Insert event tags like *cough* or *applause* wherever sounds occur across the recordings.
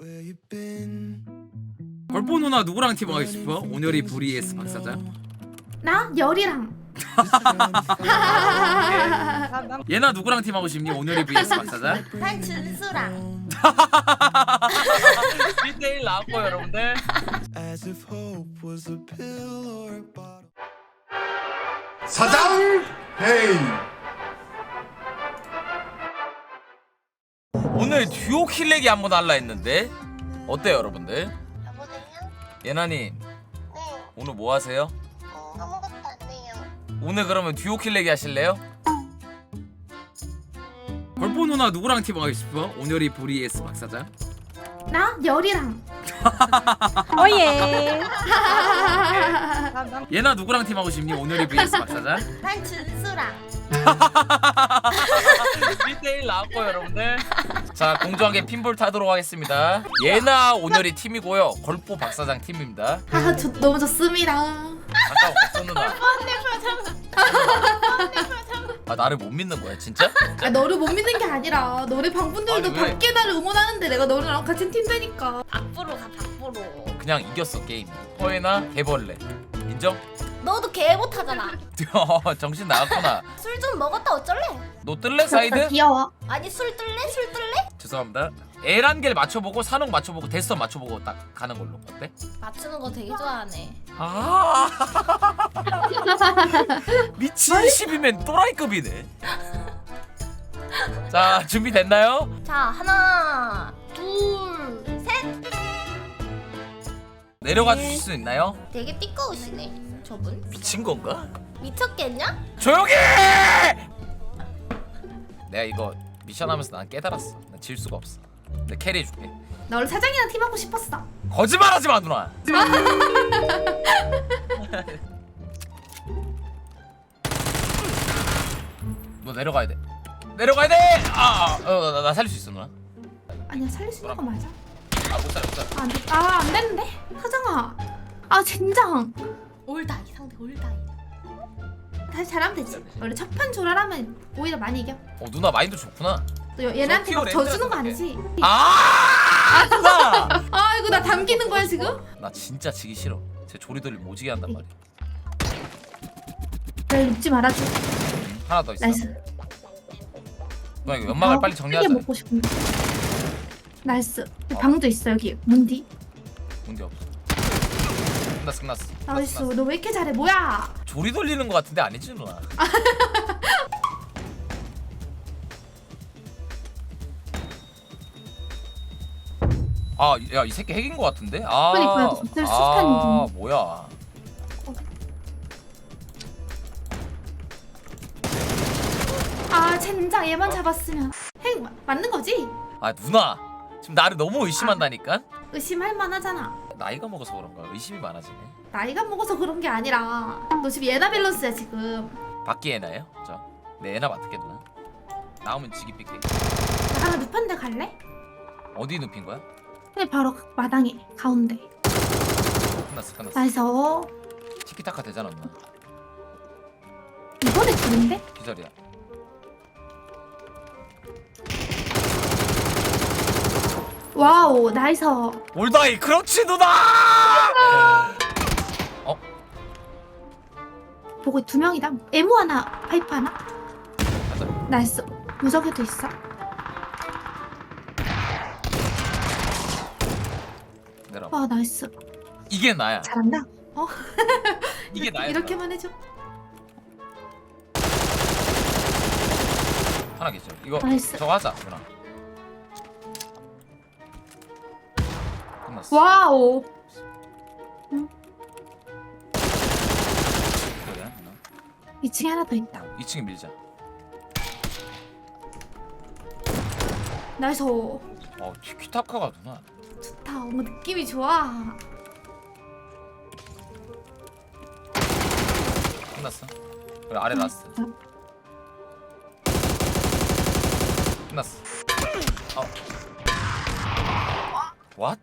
Where you been? 걸보 누나 누구랑 팀하고 싶어? 온열이 vs 박사장 나 열이랑 *laughs* 얘나 누구랑 팀하고 싶니? 온열이 vs 박사장 난 준수랑 *laughs* 1대1 나왔고 여러분들. 사장 헤이 오늘 듀오 킬렉이 한번 할라 했는데 어때요 여러분들? 여보세요? 예나님 네, 오늘 뭐 하세요? 어, 아무것도 안 해요. 오늘 그러면 듀오 킬렉이 하실래요? 걸보 누나 누구랑 팀하고 싶어? 온열이 vs 박사장 나 열이랑 *laughs* 오예. 얘나 누구랑 팀하고 싶니? 온열이 vs 박사장 난 준수랑 *laughs* 1대1 나왔고 여러분들. 자 공정하게 핀볼 타도록 하겠습니다. 예나 온열이 팀이고요. 걸포 박사장 팀입니다. 아 저, 너무 좋습니다 잠깐 박사 누나. 아 나를 못 믿는 거야 진짜? 아 너를 못 믿는 게 아니라 너네 방분들도 아니, 왜? 밖에 나를 응원하는데 내가 너랑 같은 팀 되니까. 박부로 가 박부로. 그냥 이겼어 게임. 허예나 개벌레 인정? 너도 개 못하잖아. *laughs* 정신 나갔구나 술 좀 먹었다 어쩔래? 너 뜰래 사이드? *laughs* 귀여워 아니 술 뜰래? 술 뜰래? 죄송합니다 에란겔 맞춰보고 산옥 맞춰보고 데스턴 맞춰보고 딱 가는 걸로 어때? 맞추는 거 되게 좋아하네. 아 *laughs* 미친 10이면 또라이급이네 자 준비됐나요? 자 하나 둘 셋. 내려가 주실 수 있나요? 되게 띠꺼우시네 저분. 미친 건가? 미쳤겠냐? 조용히! 해! 내가 이거 미션 하면서 난 깨달았어 난 질 수가 없어 내 캐리 해줄게 너를 사장이랑 팀하고 싶었어 거짓말하지 마 누나 *laughs* 너 내려가야 돼 내려가야 돼아나 나 살릴 수 있어 누나 아니야 살릴 수 있는 거 맞아 아못 못 아, 안, 돼. 아, 안 되는데? 사장아. 아 젠장. 올다이 상대 올다이. 다시 잘하면 되지. 원래 첫판 조랄하면 오히려 많이 이겨. 어 누나 마인드 좋구나. 또 얘네한테 막 렌즈가 져주는 거. 아니지? 아! 누나! *laughs* 아 이거 나 담기는 거야 지금? 나 진짜 지기 싫어. 제 조리 돌림 오지게 한단 말이야. 날 눕지 말아줘. 하나 더 있어. 나이스. 누나 이거 연막을 아, 빨리 정리하자. 먹고 싶은데 나이스. 방도 있어 여기. 문디? 문제 없어. 끝났어 끝났어. 나이스. 끝났어. 너 왜 이렇게 잘해? 뭐야? 조리 돌리는 거 같은데 아니지 누나? *laughs* 아, 야, 이 새끼 핵인 거 같은데? 아, 그러니까, 진짜 아, 수탄이지. 뭐야? 아 젠장. 얘만 잡았으면. 핵 마- 맞는 거지? 아, 누나, 지금 나를 너무 의심한다니까? 의심할 만하잖아 나이가 먹어서 그런가? 의심이 많아지네. 나이가 먹어서 그런 게 아니라 너 지금 예나 밸런스야 지금 밖에 애나예요? 저, 내 애나 맡을게 누나. 나오면 지기 삐게. 나 하나 눕한 데 갈래? 어디 눕힌 거야? 근데 바로 그 마당에 가운데 끝났어, 끝났어. 나이스 티키타카 되잖아 누나. 이번에 둘인데? 기절이야. 와우 나이스 올다이, 그렇지 누나! 어? 보고 두 명이다 에모 하나 파이프 하나. 나이스 무적에도 있어 내려. 와 나이스 이게 나야. 잘한다 어? *laughs* 이게 나야. 이렇게만 해줘 하나 계죠. 이거 나이스. 저거 하자 누나. 와우 그래, 누나. 2층에 하나 더 있다 2층에 밀자. 나이스 어 티키타카가 누나. 좋다 뭔가 느낌이 좋아 끝났어. 그래 아래 라스트. 끝났어. 어. 왓?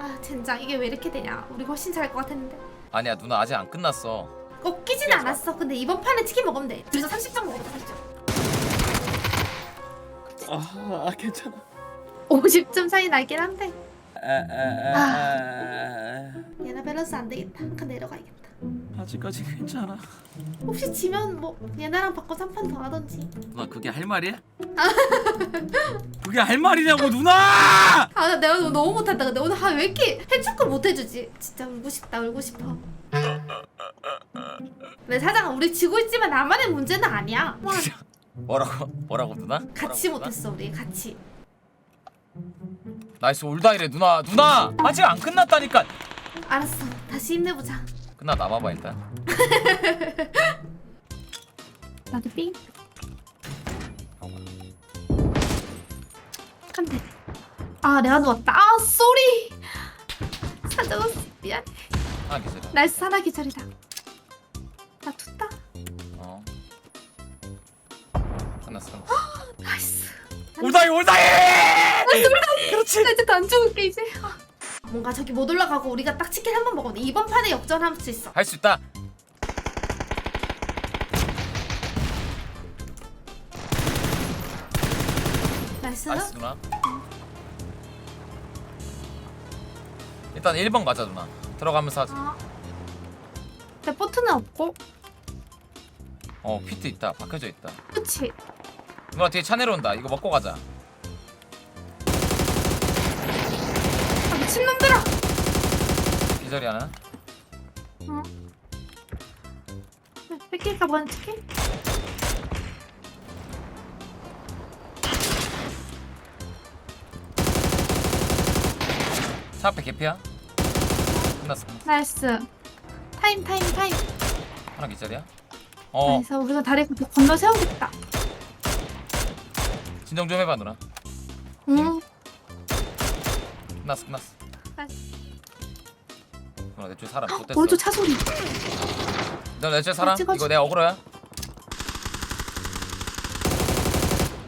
아 젠장 이게 왜 이렇게 되냐? 우리 훨씬 잘할 것 같았는데. 아니야 누나 아직 안 끝났어. 꺾이진 않았어. 근데 이번 판에 치킨 먹으면 돼. 둘이서 30점 먹었다 30점 아 괜찮아. 50점 차이 나긴 한데. 아. 얘나 밸런스 안 되겠다. 한 칸 내려가야겠다 아직까지 괜찮아. 혹시 지면 뭐 얘나랑 바꿔 3판 더 하던지. 누나 그게 할 말이야? *laughs* 그게 할 말이냐고 누나! 아 나 내가 오늘 너무 못한다. 근데 오늘 아, 왜 이렇게 해줄 걸 못해주지? 진짜 울고 싶다 울고 싶어. 근데 사장아 우리 지고 있지만 나만의 문제는 아니야. 와, *laughs* 뭐라고? 뭐라고 누나? 같이 뭐라고, 못했어 우리. 같이. 누나? 나이스 올다이래 누나. 누나! 아직 안 끝났다니까. 알았어. 다시 힘내보자 끝나 나봐봐 일단. *laughs* 나도 삥 한대 아 내가 누웠다 아 쏘리 사장아 미안 하나 기다려. 날씨 사나 기절이다 나 tus다 어. 끝났어. 끝났어. 나이스 올다이 올다이! 그렇지. 나 이제 안 죽을게 이제 아. 뭔가 저기 못 올라가고 우리가 딱 치킨 한 번 먹었는데 이번 판에 역전할 수 있어 할 수 있다. 나이스 나이스 누나. 일단 1번 가자 누나. 들어가면서 하자. 아. 데포트는 없고 어 피트 있다. 박혀져 있다. 그치 누나 뒤에 차 내려온다. 이거 먹고 가자. 미친놈들아 기절이 하나. 어. 뺏길까 봐 치킨? 차 앞에 개피야. 끝났어. 나이스 타임 타임 타임 하나 기절이야. 어 그래서 우리가 다리 그 건너 세우겠다 진정 좀 해봐 누나. 응 끝났어 끝났어. 나이스. 누나 내 쪽에 사람 헉, 못됐어. 오른쪽 차 소리 누나 내 쪽에 사람. 찍어줘. 이거 내가 어그로야.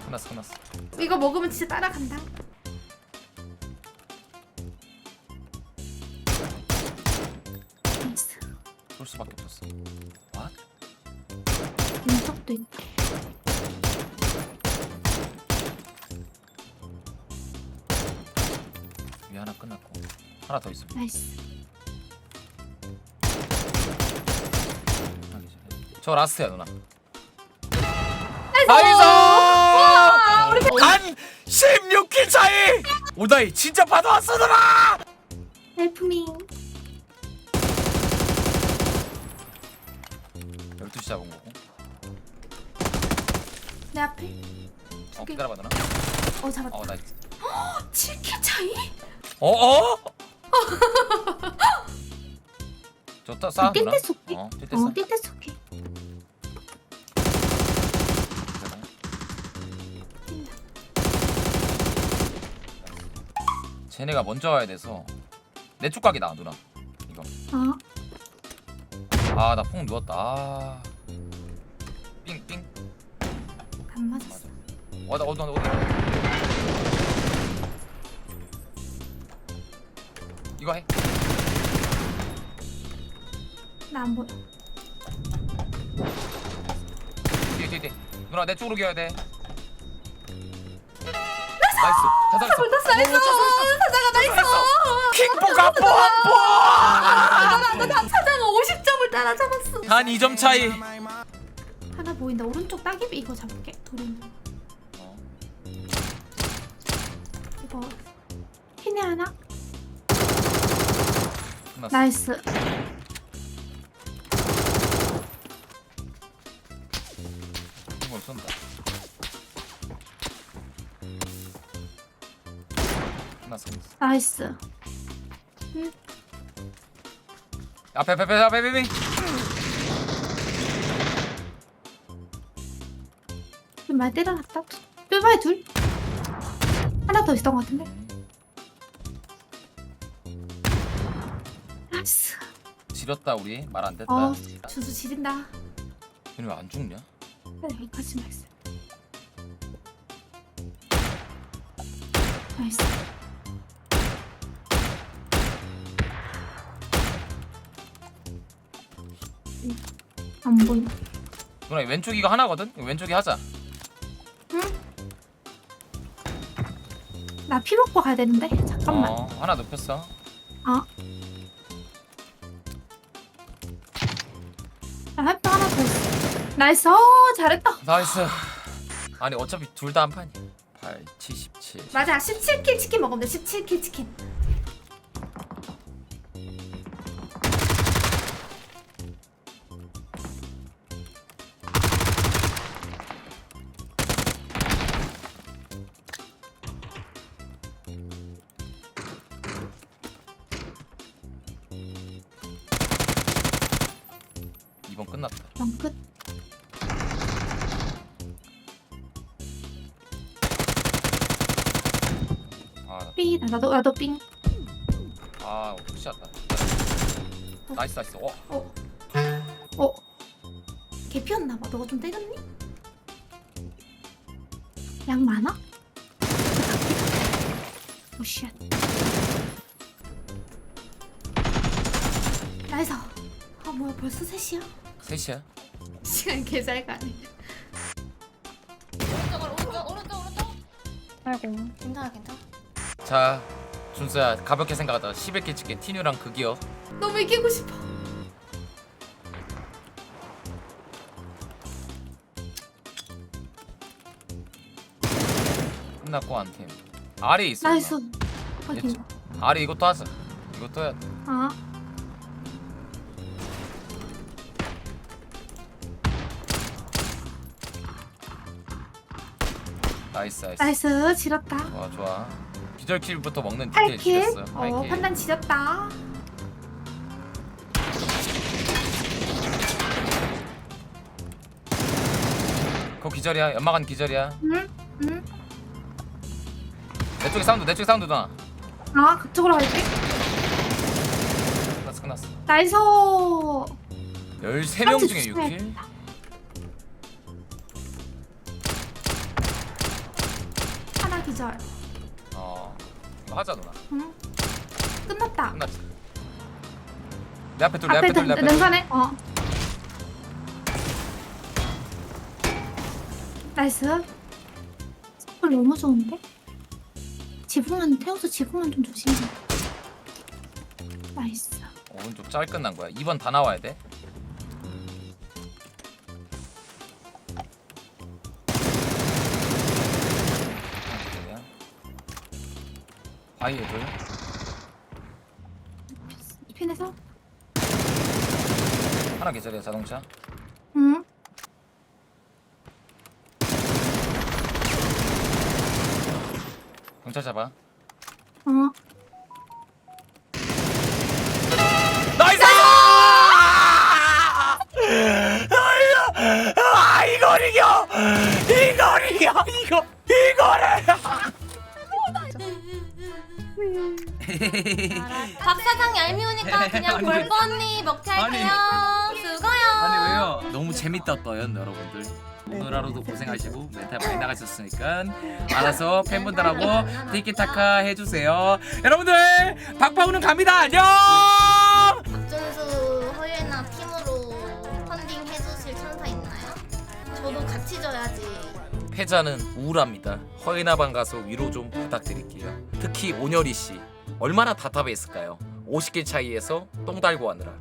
끝났어 끝났어. 이거 먹으면 진짜 따라간다 쏠 수밖에 없었어. 와? 있다 위 하나 끝났고 하나 더 있어. 나이스 저 라스트야 누나. 나이스! 우리 단 16킬 차이! 오다이 진짜 받아왔어 누나! 헬프미 12시 잡은 거고. 내 앞에. 어 기다려봐 누나. 어 잡았다. 어 나이스. 7킬 차이? 어 어? 좋다 싸 누나. 뛸때 쏠게. 어 뛸때 싸 어 뛸때 쟤네가 먼저 와야 돼서. 내 쪽 각이 나 누나. 이거. 어? 아나퐁 누웠다. 아. 삥삥. 안 맞았어. 어디 어디 어디 이거 해. 나 안 보여. 뒤에 뒤에 뒤에. 누나 내 쪽으로 기어야 돼. 나이스 다 살았어 나이스 나이스 사장아 나이스 킥복 앞보 앞보 나 사장아 50점을 따라잡았어. 단 2점 차이. 하나 보인다. 오른쪽 따개비 이거 잡을게. 도린 어, 이거. 키네 하나? 끝났어. 나이스. 이걸 쏜다 끝났어 끝났어. 나이스. 앞에 앞에 앞에 앞에 앞에 앞에 좀 많이 때려놨다. 뼈바에 둘. 하나 더 있던 것 같은데? 나이스. 지렸다 우리. 말 안 됐다. 어 준수 지린다. 얘는 왜안 죽냐? 네, 여기까지만 했어 나이스 안 보인다 누나 왼쪽 이거 하나거든? 이거 왼쪽이 하자. 나 피 먹고 가야 되는데? 잠깐만. 어 하나 눕혔어. 아. 나 햇볕 하나 더 있어. 나이스. 어 잘했다. 나이스. 아니 어차피 둘 다 한 판이야. 8 77 맞아. 17킬 치킨 먹으면 돼. 17킬 치킨 아, 삐 나도 나도 삥 아 혹시였다 나이스 나이스 어 어? 어? 개피였나봐 너가 좀 때렸니? 양 많아? 오 쉣 나이스 아 뭐야 벌써 3시야? 셋이야 시간 개잘 가네 오른쪽 오른쪽 오른쪽 오른쪽. 아이고 괜찮아 괜찮아. 자 준수야 가볍게 생각하다 11킬 찍게 티뉴랑 극이요 너무 이기고 싶어. 끝났고 한팀. 아래 있어 나이스. 확인. 얘 아래 이것도 하자. 이것도 해야 돼. 아. 나이스 나이스. 나이스 지렸다. 좋아 좋아 기절킬부터 먹는 디테일 8킬? 지렸어 어 8킬. 판단 지렸다. 그거 기절이야. 연막한 기절이야. 응? 응? 내 쪽에 사운드 내 쪽에 사운드 누나 아 그쪽으로 갈게. 끝났어 끝났어. 나이스. 13명 중에 6킬? 이거 하자 누나. 응? 끝났다. 끝났지. 내 앞에 둘내 앞에 앞에 둘내 등, 앞에 둘. 능선에? 어. 나이스. 서클 너무 좋은데? 지붕만 태워서 지붕만 좀 조심해. 나이스. 오른쪽 짤 끝난 거야. 2번 다 나와야 돼 바위 애들 이 펜에서 하나 계절이야 자동차 응 경찰 잡아 어. 나이스! 아 이걸 이겨! 이걸 이겨! 이거 이거를! *laughs* 박 사장 얄미우니까 그냥 골프 언니 먹튀 할게요. 수고요. 너무 재밌었어요 여러분들. 오늘 하루도 고생하시고 멘탈 많이 나가셨으니까 *laughs* 알아서 팬분들하고 티키타카 해주세요. 여러분들 박파우는 갑니다. 안녕! 박준수 허예나 팀으로 펀딩 해주실 천사 있나요? 저도 같이 져야지. 패자는 우울합니다. 허이나방 가서 위로 좀 부탁드릴게요. 특히 오녀리 씨 얼마나 답답했을까요 50킬 차이에서 똥 달고 하느라